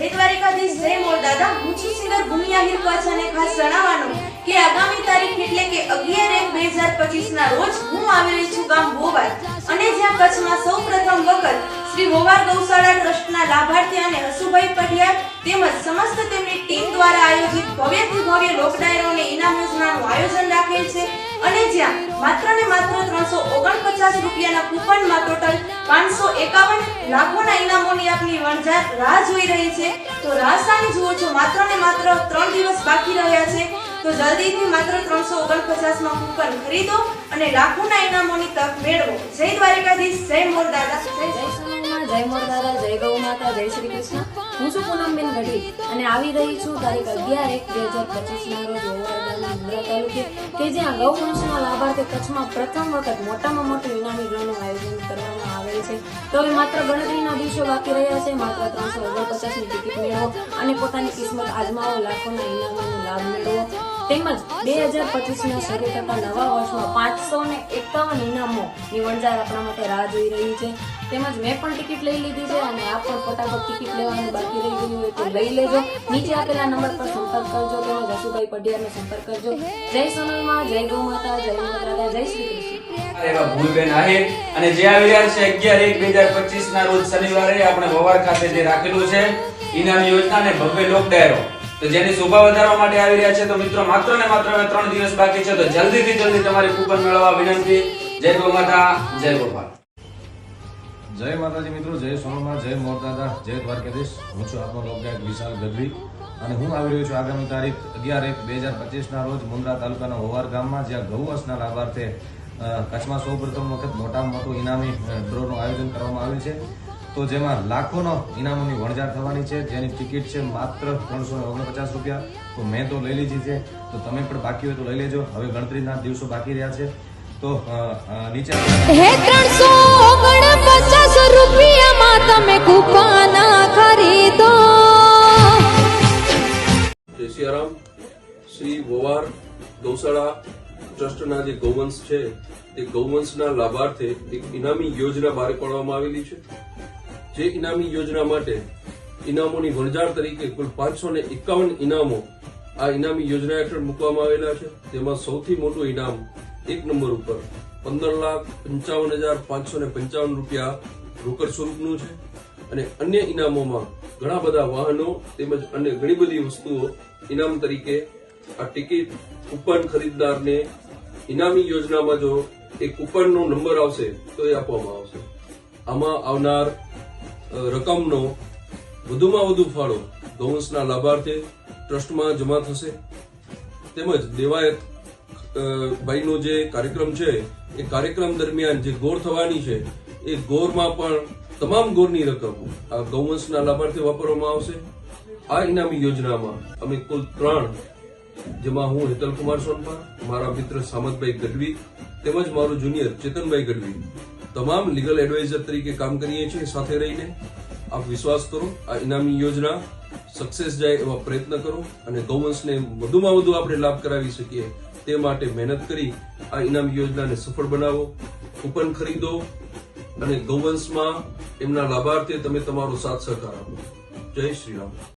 હે દ્વારિકાધીશ જય મોર દાદા, હું છું સિંગર ભૂમિ આહિર પાછાને ખાસ જણાવવાનું કે આગામી તારીખ એટલે કે અગિયાર એક બે હજાર પચીસ ના રોજ હું આવેલી છું ગામ હોવાર અને જ્યાં કચ્છમાં સૌ પ્રથમ વખત શ્રી હોવાર ગૌશાળા ટ્રસ્ટના લાભાર્થી અને હસુભાઈ પઢિયાર તેમજ સમસ્ત તેમની ટીમ દ્વારા આયોજિત ભવ્યથી ભવ્ય લોક ડાયરો અને ઇનામ યોજનાનું આયોજન રાખેલ છે. અને જ્યાં માત્ર ને ત્રણસો ઓગણપચાસ રૂપિયાના કૂપનમાં ટોટલ પાંચસો એકાવન લાખોના ઇનામોની આપની વણઝાર રાહ જોઈ રહી છે. તો રાહ સાની જુઓ છો, માત્ર ને માત્ર ત્રણ દિવસ બાકી રહ્યા છે. તો જલ્દીથી માત્ર ત્રણસો ઓગણપચાસમાં કૂપન ખરીદો અને લાખોના ઇનામોની તક મેળવો. જય દ્વારિકાધીશ, જય મોર દાદા, જય જય સોનલમાં જય ગૌ માતા, જય શ્રી કૃષ્ણ. હું છું પૂનમબેન ગઢવી અને આવી રહી છું તારીખ અગિયાર એક બે હજાર પચીસ ના રોજ તાલુકે કે જ્યાં ગૌ વંશના લાભાર્થી કચ્છમાં પ્રથમ વખત મોટામાં મોટું ઇનામી ડ્રોનું આયોજન કરવામાં આવેલ છે. તો હવે માત્ર ગણતરીના દિવસો બાકી રહ્યા છે, માત્ર ત્રણસો ઓગણપચાસની ટિકિટ મેળવો અને પોતાની કિસ્મત આજમાવો લાખોના ઇનામોનો લાભ મેળવો. તેમજ બે હજાર પચીસના શરૂ થતા નવા વર્ષમાં પાંચસો ને એકાવન ઇનામોની વણઝાર આપણા માટે રાહ જોઈ રહી છે. તેમજ મેં પણ ટિકિટ લઈ લીધી છે અને આપ પણ ફટાફટ ટિકિટ લેવાનું બાકી રહી ગયું હોય તો લઈ લેજો. નીચે આપેલા નંબર પર સંપર્ક કરજો. હસુભાઈ પઢિયારનો સંપર્ક કરજો. જય સોનલમાં જય ગૌ માતા જય માતા જય શ્રી કૃષ્ણ. એવા ભૂલબેન આહિર. અને જે આવી રહ્યા છે અગિયાર એક બે હજાર પચીસ ના રોજ શનિવારે આપણે વવાર ખાતે જે રાખેલું છે ઇનામ યોજના અને ભવ્ય લોક ડાયરો. તો જેની શોભા વધારવા માટે આવી રહ્યા છે તો મિત્રો માત્ર ને માત્ર ત્રણ દિવસ બાકી છે તો જલ્દીથી જલ્દી તમારી કૂપન મેળવવા વિનંતી. જય ગો માતા જય ગોપાલ જય માતાજી મિત્રો જય સોનલમાં જય મોરદાદા જય દ્વારકાધીશ. હું છું આપનો લોકગાયક વિશાલ ગઢવી. અને હું આવી રહ્યો છું આગામી તારીખ અગિયાર એક બે હજાર પચીસના રોજ મુન્દ્રા તાલુકાના હોવાર ગામમાં, જ્યાં ગૌવંશના લાભાર્થે કચ્છમાં સૌપ્રથમ વખત મોટામાં મોટું ઇનામી ડ્રોનું આયોજન કરવામાં આવ્યું છે. તો જેમાં લાખોનો ઇનામોની વણઝાર થવાની છે. જેની ટિકિટ છે માત્ર ત્રણસો ઓગણપચાસ રૂપિયા. તો મેં તો લઈ લીધી છે. તો તમે પણ બાકી હોય તો લઈ લેજો. હવે ગણતરીના દિવસો બાકી રહ્યા છે. તો નીચે રૂપિયામાં તમે કૂપન ખરીદો સિયારામ, શ્રી વોવાર, ગૌશાળા ટ્રસ્ટના જે ગૌવંશ છે, તે ગૌવંશના લાભાર્થે એક ઇનામી યોજના બહાર પાડવામાં આવેલી છે. જે ઇનામી યોજના માટે ઇનામોની વણઝાર તરીકે કુલ પાંચસો ને એકાવન ઇનામો આ ઇનામી યોજના હેઠળ મૂકવામાં આવેલા છે. તેમાં સૌથી મોટું ઇનામ એક નંબર ઉપર પંદર લાખ પંચાવન હજાર પાંચસો ને પંચાવન રૂપિયા રોકડ સ્વરૂપનું છે. અને અન્ય ઇનામોમાં ઘણા બધા વાહનો તેમજ અન્ય ઘણી બધી વસ્તુઓ ઇનામ તરીકે આ ટિકિટ કૂપન ખરીદદારને ઇનામી યોજનામાં જો એ કૂપનનો નંબર આવશે, તો એ આપવામાં આવશે. આમાં આવનાર રકમનો વધુમાં વધુ ફાળો ગૌવંશના લાભાર્થે ટ્રસ્ટમાં જમા થશે. તેમજ દેવાયત ભાઈનો જે કાર્યક્રમ છે, એ કાર્યક્રમ દરમિયાન જે ગોળ થવાની છે, એ ગોરમાં પણ તમામ ગોળની રકમ આ ગૌવંશના લાભાર્થે વાપરવામાં આવશે. આ ઇનામી યોજનામાં અમે કુલ ત્રણ, જેમાં હું હેતલકુમાર સોનપા મારા મિત્ર સામતભાઈ ગઢવી તેમજ મારું જુનિયર ચેતનભાઈ ગઢવી તમામ લીગલ એડવાઇઝર તરીકે કામ કરીએ છીએ, સાથે રહીને. આપ વિશ્વાસ કરો, આ ઇનામી યોજના સક્સેસ જાય એવા પ્રયત્ન કરો અને ગૌવંશને વધુમાં વધુ આપણે લાભ કરાવી શકીએ તે માટે મહેનત કરી આ ઇનામી યોજનાને સફળ બનાવો. કૂપન ખરીદો અને ગૌવંશમાં એમના લાભાર્થે તમે તમારો સાથ સહકાર આપો જય શ્રી રામ.